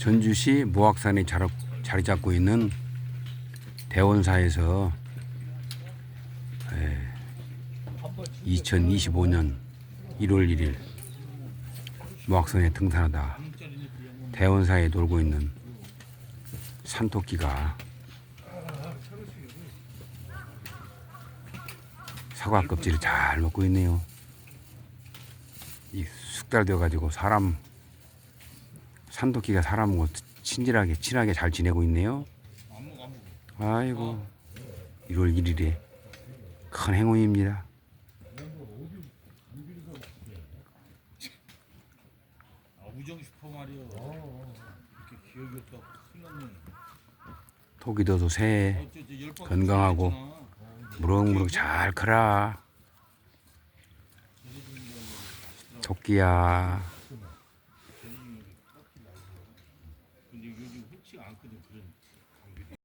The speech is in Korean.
전주시 모악산에 자리, 잡고 있는 대원사에서 2025년 1월 1일 모악산에 등산하다 대원사에 놀고 있는 산토끼가 사과 껍질을 잘 먹고 있네요. 이 숙달되어 가지고 사람 산토끼가 사람하고 친절하게 친하게 잘 지내고 있네요. 아이고 1월 1일에 큰 행운입니다. 아, 우정 슈퍼 마리오. 이렇게 기억이 없다고 큰일 났네. 토끼도도 새해 건강하고. 무럭무럭 잘 커라. 토끼야. 요즘 흔치가 않거든 그런